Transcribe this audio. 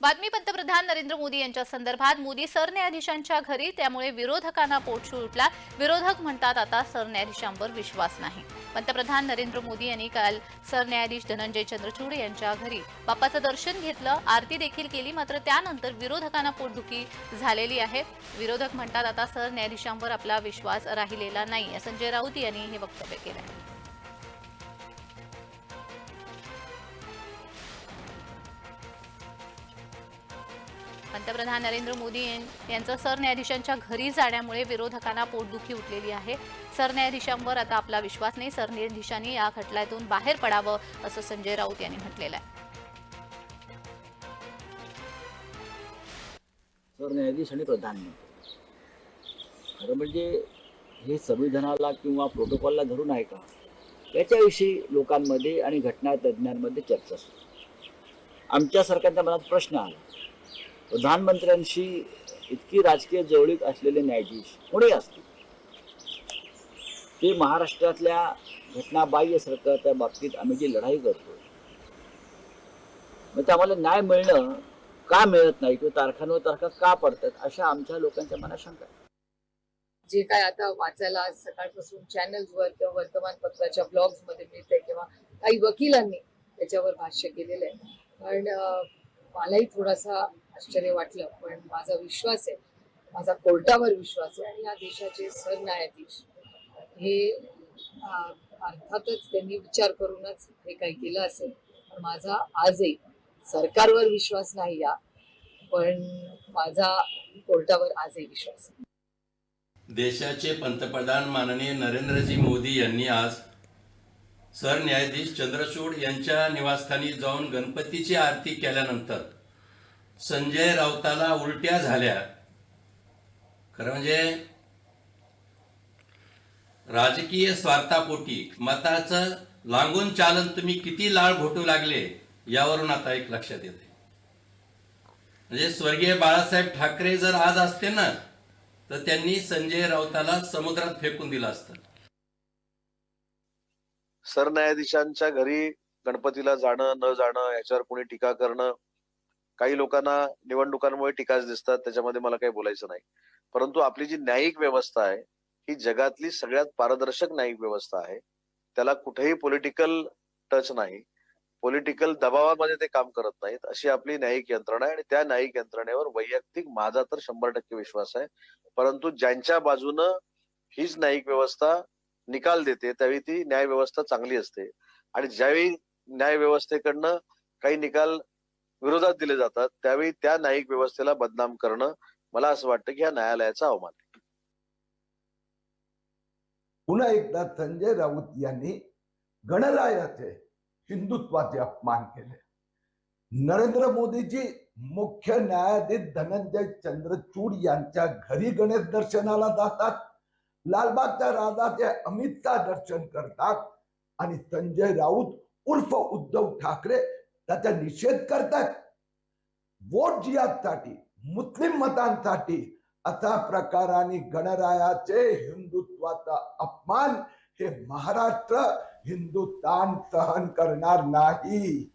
बातमी पंतप्रधान नरेंद्र मोदी यांच्या संदर्भात. मोदी सरन्यायाधीशांच्या घरी त्यामुळे विरोधकांना पोटशू उठला. विरोधक म्हणतात आता सरन्यायाधीशांवर विश्वास नाही. पंतप्रधान नरेंद्र मोदी यांनी काल सरन्यायाधीश धनंजय चंद्रचूड यांच्या घरी बाप्पाचं दर्शन घेतलं. आरती देखील केली मात्र त्यानंतर विरोधकांना पोटदुखी झालेली आहे. विरोधक म्हणतात आता सरन्यायाधीशांवर आपला विश्वास राहिलेला नाही. संजय राऊत यांनी हे वक्तव्य केलं पंतप्रधान नरेंद्र मोदी यांचं सरन्यायाधीशांच्या घरी जाण्यामुळे विरोधकांना पोटदुखी उठलेली आहे. सरन्यायाधीशांवर आता आपला विश्वास नाही. सरन्यायाधीशांनी या खटल्यातून बाहेर पडावं असं संजय राऊत यांनी म्हटलेलं आहे. सरन्यायाधीश आणि प्रधानमंत्री खरं म्हणजे हे संविधानाला किंवा प्रोटोकॉलला धरून आहे का? याच्याविषयी लोकांमध्ये आणि घटना तज्ज्ञांमध्ये चर्चा सुरू आहे. मनात प्रश्न आला. प्रधानमंत्र्यांशी इतकी राजकीय जवळीक असलेले न्यायाधीश कोणी असतील? ते महाराष्ट्रातल्या घटनाबाह्य सरकारच्या बाबतीत आम्ही जी लढाई करतो मग ते आम्हाला न्याय मिळणं का मिळत नाही? किंवा तारखांवर तारखा का पडतात? अशा आमच्या लोकांच्या मनात शंका जे काय आता वाचायला आज सकाळपासून चॅनल्सवर किंवा वर्तमानपत्राच्या ब्लॉग्समध्ये मिळतंय किंवा काही वकिलांनी त्याच्यावर भाष्य केलेलं आहे. पण मलाही थोडासा आश्चर्य वाटलं पण माझा विश्वास आहे माझा कोर्टावर विश्वास आहे आणि या देशाचे सरन्यायाधीश हे अर्थातच त्यांनी विचार करूनच हे काही केलं असेल. पण माझा आजही सरकारवर विश्वास नाही या पण माझा कोर्टावर आजही विश्वास आहे. देशाचे पंतप्रधान माननीय नरेंद्रजी मोदी यांनी आज सरन्यायाधीश चंद्रचूड यांच्या निवासस्थानी जाऊन गणपतीची आरती केल्यानंतर संजय राऊताला उलट्या झाल्या. खरं म्हणजे राजकीय स्वार्थापोटी मताचं लागून चालन तुम्ही किती लाळ घोटू लागले यावरून आता एक लक्षात येते. म्हणजे स्वर्गीय बाळासाहेब ठाकरे जर आज असते ना तर त्यांनी संजय राऊताला समुद्रात फेकून दिलं असतं. सरन्यायाधीशांच्या घरी गणपतीला जाणं न जाणं याच्यावर कोणी टीका करणं काही लोकांना निवडणुकांमुळे टीकाच दिसतात त्याच्यामध्ये मला काही बोलायचं नाही. परंतु आपली जी न्यायिक व्यवस्था आहे ही जगातली सगळ्यात पारदर्शक न्यायिक व्यवस्था आहे. त्याला कुठेही पॉलिटिकल टच नाही. पॉलिटिकल दबावामध्ये ते काम करत नाहीत. अशी आपली न्यायिक यंत्रणा आहे आणि त्या न्यायिक यंत्रणेवर वैयक्तिक माझा तर शंभर टक्के विश्वास आहे. परंतु ज्यांच्या बाजूनं हीच न्यायिक व्यवस्था निकाल देते त्यावेळी ती न्याय व्यवस्था चांगली असते. आणि ज्यावेळी न्याय व्यवस्थेकडनं काही निकाल विरोधात दिले जातात त्यावेळी त्या न्यायिक व्यवस्थेला बदनाम करणं मला असं वाटतं की ह्या न्यायालयाचा अवमान आहे. पुन्हा एकदा संजय राऊत यांनी गणरायाचे हिंदुत्वाचे अपमान केले नरेंद्र मोदीजी मुख्य न्यायाधीश धनंजय चंद्रचूड यांच्या घरी गणेश दर्शनाला जातात लालबागच्या राजाचे अमित शाह दर्शन करतात आणि संजय राऊत उर्फ उद्धव ठाकरे त्याचा निषेध करतात. वोट जिहादसाठी मुस्लिम मतांसाठी अशा प्रकाराने गणरायाचे हिंदुत्वाचा अपमान हे महाराष्ट्र हिंदुस्थान सहन करणार नाही.